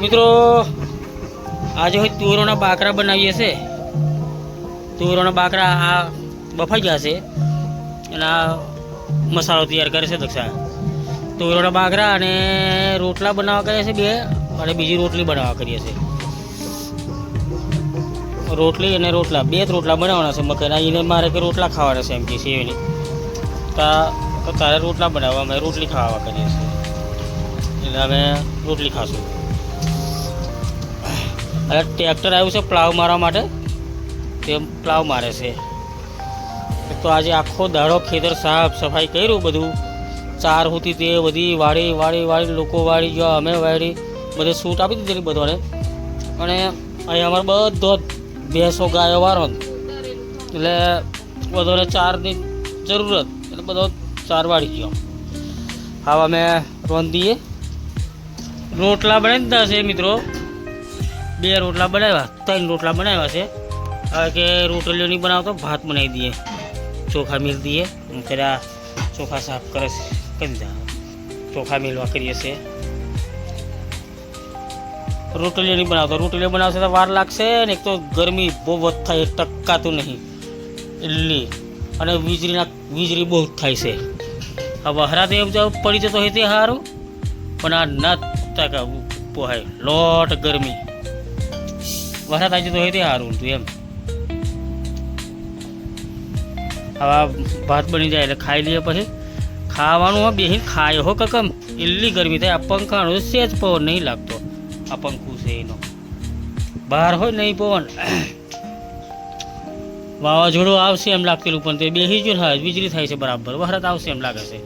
મિત્રો, આજે હોય તુરોના બાકરા બનાવીએ છે. તુવરોના બાકરા આ બફાઈ જશે અને આ મસાલો તૈયાર કરે છે દક્ષા. તુરોના બાકરા અને રોટલા બનાવવા કરીએ છે બે અને બીજી રોટલી બનાવવા કરીએ છે. રોટલી અને રોટલા, બે જ રોટલા બનાવવાના છે મકાઈના. એને મારે કે રોટલા ખાવાના છે એમ કે છે તો તારે રોટલા બનાવવા, અમે રોટલી ખાવા કરીએ છીએ. એટલે અમે રોટલી ખાશું. અને ટ્રેક્ટર આવ્યું છે પ્લાવ મારવા માટે. તે પ્લાવ મારે છે. તો આજે આખો દાડો ખેતર સાફ સફાઈ કર્યું બધું. ચાર હોતી તે બધી વાળી વાળી વાળી લોકો વાળી જો અમે વાળી બધે સૂટ આપી દીધેલી બધાને. અને અહીં અમારે બધો ભેંસો, ગાયો, વારો એટલે બધાને ચારની જરૂરત. એટલે બધો ચાર વાળી ગયો. હવે અમે રોંધીએ. રોટલા બનાવી દીધા છે મિત્રો. બે રોટલા બનાવ્યા, ત્રણ રોટલા બનાવ્યા છે. હવે કે રોટલીઓ નહીં બનાવતો, ભાત બનાવી દઈએ. ચોખા મિલ દઈએ. પેલા ચોખા સાફ કરે છે. કરી દે. ચોખા મિલવા કરીએ છીએ. રોટલીઓ નહીં બનાવતો. રોટલીઓ બનાવશે તો વાર લાગશે ને એક તો ગરમી બહુ વધ થાય ટકાતું નહીં. એટલી અને વીજળીના, વીજળી બહુ થાય છે. હવે હરા તો એમ પડી જતો હોય તે સારું પણ આ ના ટકા પોહાય. લોટ ગરમી. વરસાદ આવી જતો હોય તે સારું હતું એમ. હવે આ ભાત બની જાય એટલે ખાઈ લઈએ પછી. ખાવાનું હોય બેહીને ખાય હો કકમ. એટલી ગરમી થાય. આ પંખાનો સેજ પવન નહીં લાગતો. આ પંખું છે એનો. બહાર હોય નહીં પવન. વાવાઝોડું આવશે એમ લાગતેલું પણ તે બેસી જ થાય વીજળી થાય છે બરાબર. વરસાદ આવશે એમ લાગે છે.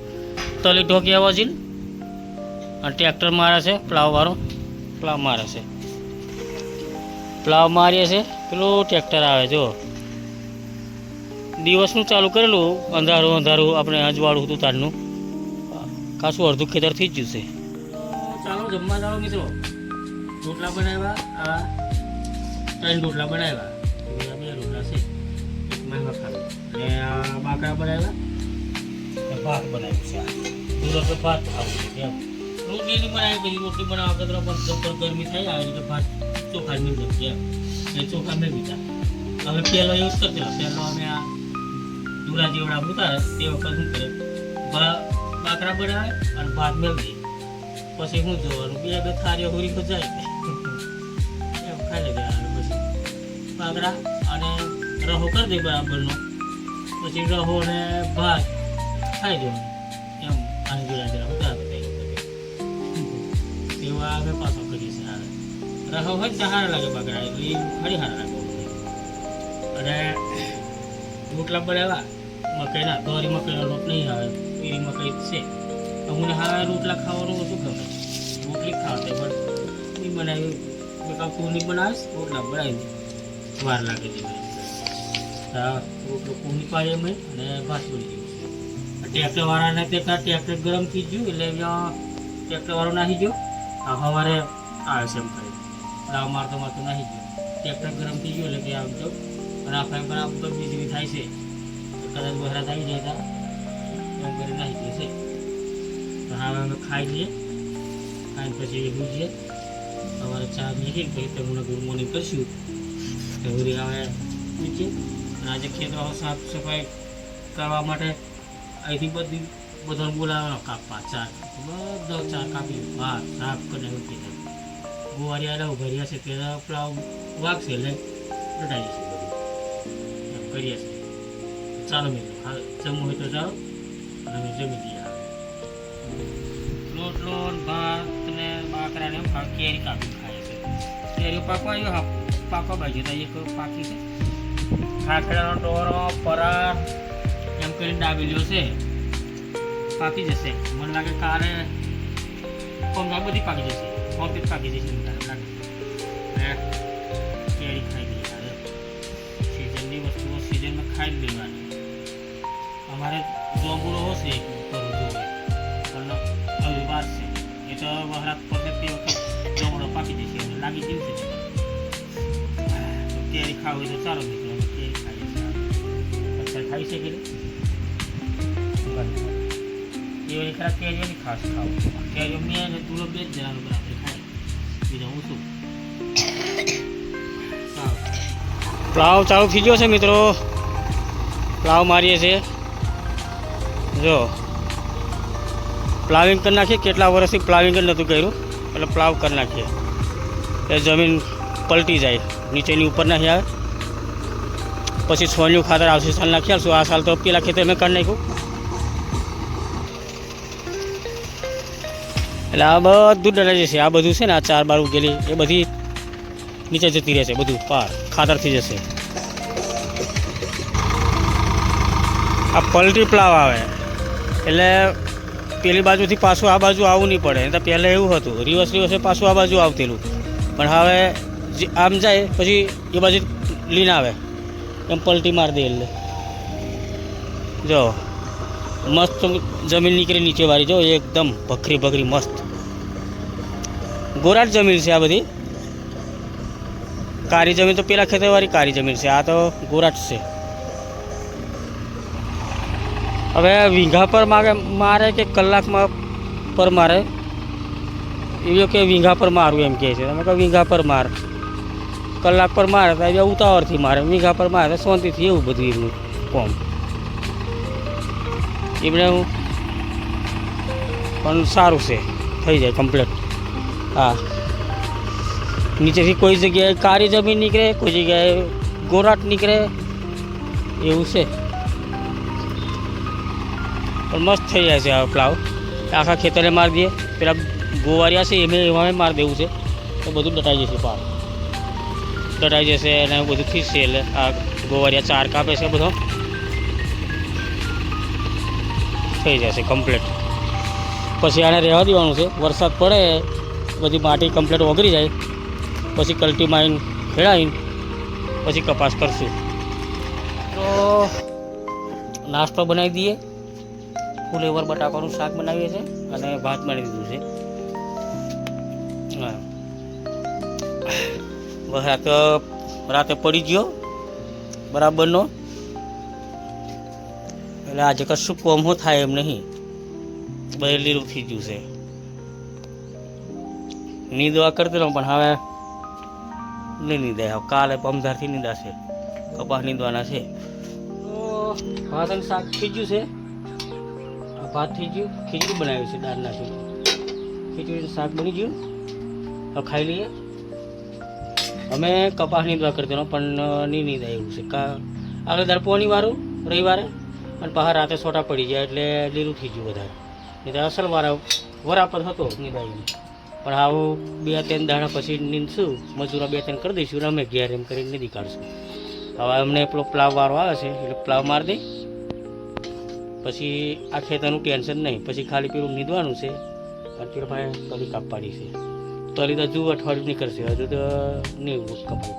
તલી ઢોકી આવવા જઈને અને ટ્રેક્ટર મારે છે, પ્લાવ વાળો. પ્લાવ મારે છે. પ્લાવ મારીએ છે, પેલું ટ્રેક્ટર આવે જો. દિવસનું ચાલુ કરેલું, અંધારું અંધારું, આપણે અજવાળું હતું તારનું. ખાસું અડધું ખેતર થઈ જ જશે ચાલો, જમવા ચાલો મિત્રો. રોટલા બનાવ્યા ત્રણ રોટલા બનાવ્યા. બે રોટલા છે. એક મહેંગા ખાલી અને આ બાકરા બનાવ્યા. ભાત બનાવ્યું છે. ભાત ખાવું છે રોટલી બનાવી પછી રોટલી બનાવવા કરતા પણ ગરમી થાય, આવી રીતે ભાત ચોખા દઉં એમ. એ ચોખા મેળ દીધા હવે પહેલો યુઝ કરતો પહેલો અમે આ દુરા જેવડા ઉતારે તે વખત શું કરે? બાકરા બનાવે અને ભાત મેળવી પછી શું જોવાનું? બે બે થારીઓ હોરી જાય. એમ ખાઈ લે પછી. બાકરા અને રહો કરી દે બરાબરનો. પછી રહો ને ભાત ખાઈ દેવાનું એમ આની જોડા જરા ઉતાર એવા અમે પાછો કરીએ છીએ હારે રહો હોય ને તો સારા લાગે બગડા એટલે એ ફરી સારા લાગે અને રોટલા બનાવ્યા મકાઈના દોરી મકાઈનો રોટ નહીં આવે પીરી મકાઈ છે તો મને હા રોટલા ખાવાનું ઓછું ગમે રોટલી ખાવા પણ નહીં બનાવી તું નહીં બનાવીશ રોટલા બનાવી વાર લાગે છે હા રોટલો પૂરી પાડે મેં અને ભાત બની તે કાં ટ્રેક્ટર ગરમ થઈ ગયું એટલે ટ્રેક્ટર વાળો નાહી ગયો આ સવારે આવે છે એમ રાવ મારતો મારતો નાહી ગયો. ટ્રેક્ટર ગરમ થઈ ગયું એટલે કે આવજો આમ તો વીજળી થાય છે. કદાચ બહેરા થઈ જાય તો. એમ કરી નાખી ગયો છે. તો હવે અમે ખાઈ લઈએ. ખાઈ પછી ભૂજીએ. સવારે ચા મેકી પછી તમને ગુડ મોર્નિંગ કરશું. તો હવે પૂછીએ અને આજે ખેતરો સાફ સફાઈ કરવા માટે અહીંથી બધી બધાને બોલાવવાનો કાપવા. ચાર બધા ચાર કાપી બહાર સાફ કરીને મૂકી દે ગુવારી આડા ઊભા રહ્યા છે તે પેલા વાગશે એટલે રટાઈ જશે બધું. એમ કરીએ છીએ ચાલો મિત્રો, હા, જમવું હોય તો ચાલો અને જમી દઈએ રોટલો ભાત ને બાકરા ને કેરી કાપી ખાય છે. કેરીઓ પાકવા આવ્યો? હા પાકવા બાજુ તો એક પાકી છે. ખાખડાનો ટોરો પરાર એમ કરીને લ્યો છે. પાકી જશે. મને લાગે કારે પંગા બધી પાકી જશે. કોમ્પ્લીટ પાકી જશે મને લાગે. ને કેરી ખાઈ હવે. સિઝનની વસ્તુઓ સિઝનમાં ખાઈ જ લેવાની. અમારે જોબુડો હશે એક કરું જોવે પણ હવે વાર છે. એ તો વહરાત પડશે તે વખત જોબુડો પાકી જશે એટલે લાગી ગયું છે. કેરી ખાવ તો ચાલો મિત્રો, અમે કેરી ખાઈએ છીએ. અચ્છા ખાઈ છે કે નહીં? કેરીઓની ખાસ કેરીઓ મેં અને તુલો બે પ્લાવ ચાલુ થઈ ગયો છે, મિત્રો. પ્લાવ મારીએ છીએ જો. પ્લાવિંગ કરી નાખીએ. કેટલા વર્ષથી પ્લાવિંગ જ નહોતું કર્યું. એટલે પ્લાવ કરી નાખીએ. એ જમીન પલટી જાય. નીચેની ઉપર નાખી આવે પછી સોન્યું ખાતર આવશે સાલ નાખી આવશું આ સાલ તો પેલા ખેતર મેં કરી નાખ્યું? એટલે આ બધું ડરાઈ જશે આ બધું છે ને, આ ચાર બાર ઉગેલી, એ બધી નીચે જતી રહેશે બધું, પાર, ખાતર થઈ જશે. આ પલટી પ્લાવ આવે. એટલે પેલી બાજુથી પાછું આ બાજુ આવવું નહીં પડે. તો પહેલાં એવું હતું, રિવર્સ રિવર્સે પાછું આ બાજુ આવતેલું. પણ હવે જે આમ જાય, પછી એ બાજુ લીન આવે. એમ પલટી મારી દે એટલે. જો, મસ્ત જમીન નીકળી નીચે વાળી, જો, એકદમ ભખરી ભખરી મસ્ત. ગોરાટ જમીન છે આ બધી. કારી જમીન તો પેલા ખેતરવાળી કારી જમીન છે. આ તો ગોરાટ છે. હવે વીંઘા પર મારે મારે કે કલાકમાં પર મારે. એવું કે વીંઘા પર મારું એમ કહે છે. તમે કહો વીંઘા પર માર. કલાક પર મારે તો એ ઉતાવળથી મારે. વીંઘા પર મારે તો શાંતિથી એવું બધું એમનું કોમ. એમણે પણ સારું છે. થઈ જાય કમ્પ્લીટ હા. નીચેથી કોઈ જગ્યાએ કાળી જમીન નીકળે, કોઈ જગ્યાએ ગોરાટ નીકળે, એવું છે. પણ મસ્ત થઈ જાય છે આ પ્લાવ. આખા ખેતરે મારી દઈએ. પેલા ગોવારિયા છે, એમને એમાં મારી દેવું છે. તો બધું દટાઈ જશે પાર દટાઈ જશે અને બધું ખીચશે એટલે આ ગોવારિયા ચાર કાપે છે બધો. થઈ જશે કમ્પ્લીટ પછી આને રહેવા દેવાનું છે. વરસાદ પડે બધી માટી કમ્પ્લેટ ઓગળી જાય, પછી કલ્ટી મારીને ખેડાવીને પછી કપાસ કરશું. તો નાસ્તો બનાવી દઈએ. ફુલેવર બટાકાનું શાક બનાવીએ છીએ અને ભાત બનાવી દીધું છે. બસ રાતે પડી ગયો, બરાબરનો. એટલે આજે કશું કોમ થાય એમ નહીં. બરેલી લીલું થઈ ગયું છે. નીંદવા કરતો રહું, પણ હવે નહીં નીંદાય હવે કાલે પમધારથી નીંદાશે. કપાસ નીંદવાના છે. તો અને શાક ખીજ્યું છે. ભાત થઈ ગયું. ખીચડી બનાવી છે દાળના છે. ખીચડીનું શાક બની ગયું. હવે ખાઈ લઈએ. અમે કપાસ નીંદવા કરતો પણ નહીં નીંદાય એવું છે. કા આગળ દર પોની વારું, રવિવારે, અને બહાર રાતે છોટા પડી જાય એટલે લીલું થઈ ગયું વધારે. નહીં તો અસલ વારા વરાપત હતો નિદાઈને પણ આવું બે ત્રણ દાડા પછી નીંદશું. મજૂરા બે ત્રણ કરી દઈશું અમે ઘેર એમ કરીને નીંદી કાઢશું. હવે અમને પેલો પ્લાવ વાળો આવે છે, એટલે પ્લાવ મારી દઈ પછી આ ખેતરનું ટેન્શન નહીં. પછી ખાલી પેલું નીંદવાનું છે. અને પેલો ભાઈ તલી કાપવાની છે. તલી તો હજુ અઠવાડિયું નીકળશે. હજુ તો નહીં કપાય.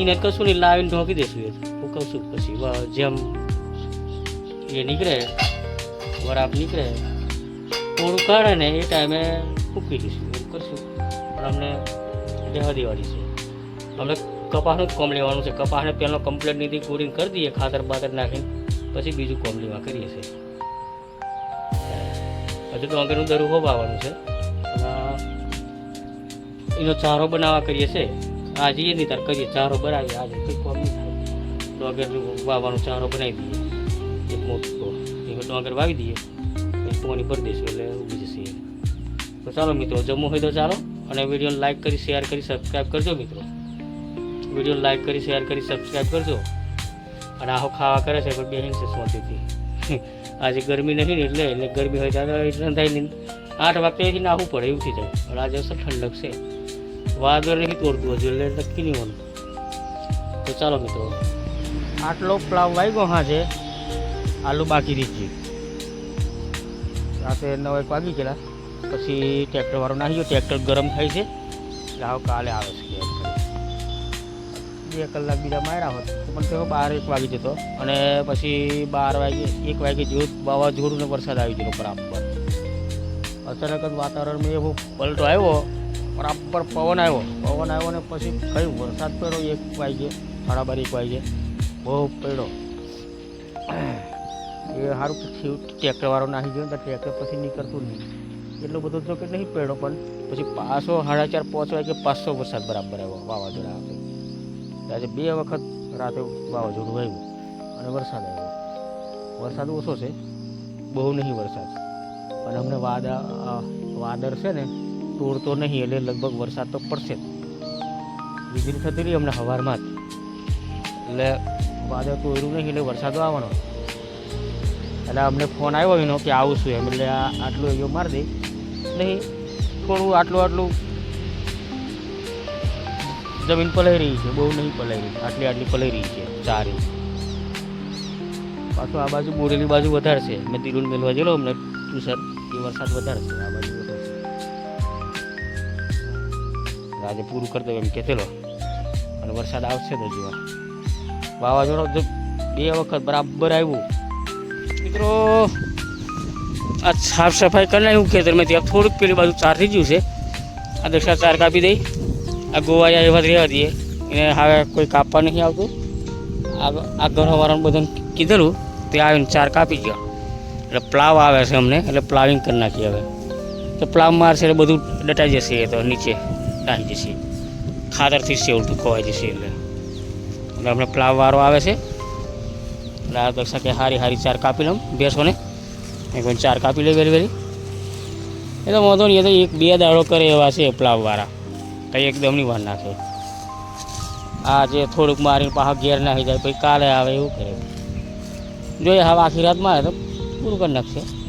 એને કશું નહીં, લાવીને ઢોકી દઈશું એ. હું કહું પછી જેમ એ નીકળે, વરાપ નીકળે થોડું કાઢે ને એ ટાઈમે ફૂકી દઈશું એવું કરશું પણ અમને લેવા દેવાની છે. અમને કપાસનું જ કોમ લેવાનું છે. કપાસને પહેલો કમ્પ્લેટ નીતિ કોડિંગ કરી દઈએ, ખાતર બાતર નાખીને, પછી બીજું કોમ લેવા કરીએ છીએ. હજુ આગળનું દરું હોવાનું છે. એનો ચારો બનાવવા કરીએ છીએ. આજે એ નહીં તાર કરીએ, ચારો બનાવીએ. આજે કંઈ કોમ નહીં થાય. ડોંગરનું વાવવાનો ચારો બનાવી દઈએ. એક મોટો એ ડોંગર વાવી દઈએ. પોણી ભરી દઈશું એટલે ઉગી જશે. તો ચાલો મિત્રો, જમવું હોય તો ચાલો અને વીડિયો લાઈક કરી શેર કરી સબસ્ક્રાઈબ કરજો મિત્રો. વીડિયો લાઈક કરી શેર કરી સબસ્ક્રાઈબ કરજો. અને આહો ખાવા કરે છે, પણ બેહીન છે સ્મૃતિથી આજે ગરમી નથી ને એટલે એટલે ગરમી હોય ત્યારે રંધાઈ નહીં. આઠ વાગ્યાથી નાહવું પડે, એવું થઈ જાય. પણ આજે અસર ઠંડક છે. વાદળ નથી તોડતું હજુ, એટલે નક્કી નહીં હોતું તો ચાલો મિત્રો. આટલો પ્લાવ વાગ્યો હા છે આલુ બાકી દીધી રાતે નવ એક વાગી ગયેલા. પછી ટ્રેક્ટરવાળો નાખી ગયો. ટ્રેક્ટર ગરમ થાય છે. એટલે આવ કાલે આવે છે. બે કલાક બીજા માર્યા હોત. પણ તેઓ બાર એક વાગી જતો. અને પછી બાર વાગે, એક વાગે જેવું વાવાઝોડું ને વરસાદ આવી ગયો બરાબર. અચાનક જ વાતાવરણમાં એવો પલટો આવ્યો. બરાબર પવન આવ્યો. પવન આવ્યો ને પછી કઈ વરસાદ પડ્યો એક વાગે, સાડા બાર, એક વાગે. બહુ પડ્યો. એ સારું થયું ટ્રેક્ટરવાળો નાખી ગયો તો ટ્રેક્ટર પછી નીકળતું નહીં. એટલો બધો તો કે નહીં પડ્યો પણ પછી પાછો સાડા ચાર, પાંચ વાગે પાછો વરસાદ બરાબર આવ્યો, વાવાઝોડા આવે. આજે બે વખત રાતે વાવાઝોડું આવ્યું અને વરસાદ આવ્યો. વરસાદ ઓછો છે, બહુ નહીં વરસાદ. પણ અમને વાદા વાદળ છે ને, તોડતો નહીં, એટલે લગભગ વરસાદ તો પડશે જ. વીજળી થતી રહી અમને હવારમાં જ. એટલે વાદળ તોડ્યું નહીં, એટલે વરસાદ આવવાનો. એટલે અમને ફોન આવ્યો એનો કે આવું છું એમ, એટલે આટલું એવું મારી દે. નહીં, થોડું આટલું આટલું જમીન પલાઈ રહી છે, બહુ નહીં પલાઈ રહી, આટલી આટલી પલાઈ રહી છે, ચાર ઇંચ પાછું આ બાજુ બોરેલી બાજુ વધારે છે મેં તિરુન મેલવા ગયેલો અમને તુષાર એ વરસાદ વધારે છે આ બાજુ વધારે આજે પૂરું કરતો એમ કહેતેલો. અને વરસાદ આવશે તો જોવા વાવાઝોડો બે વખત બરાબર આવ્યું. મિત્રો આ સાફ સફાઈ કરી નાખ્યું ખેતરમાંથી. ત્યાં થોડુંક પેલી બાજુ ચાર થઈ ગયું છે. આ દક્ષા ચાર કાપી દઈ. આ ગોવાયા એવા રહેવા દઈએ. એને હવે કોઈ કાપવા નહીં આવતું. આ આ ઘરવાળાને બધાને કીધેલું તે આવીને ચાર કાપી ગયો એટલે પ્લાવ આવે છે અમને. એટલે પ્લાવિંગ કરી નાખીએ હવે. તો પ્લાવ મારશે એટલે બધું ડટાઈ જશે એ તો નીચે. ડાહી જશે. ખાતરથી સેવડું ખોવાઈ જશે એટલે. એટલે અમને પ્લાવ વાળો આવે છે. એટલે આ દક્ષા કે હારી હારી ચાર કાપી લઉં. બેસોને. એક વાર ચાર કાપી લઈ વેરી વેરી. એ તો વાંધો નહીં, એ તો એક બે દાડો કરે એવા છે પ્લાવવાળા. તો એકદમ નહીં વાર નાખે. આજે થોડુંક મારીને પાછા ઘેર નાખી જાય, પછી કાલે આવે એવું કરે. જોઈએ હવે આખી રાતમાં આવે તો પૂરું કરી નાખશે.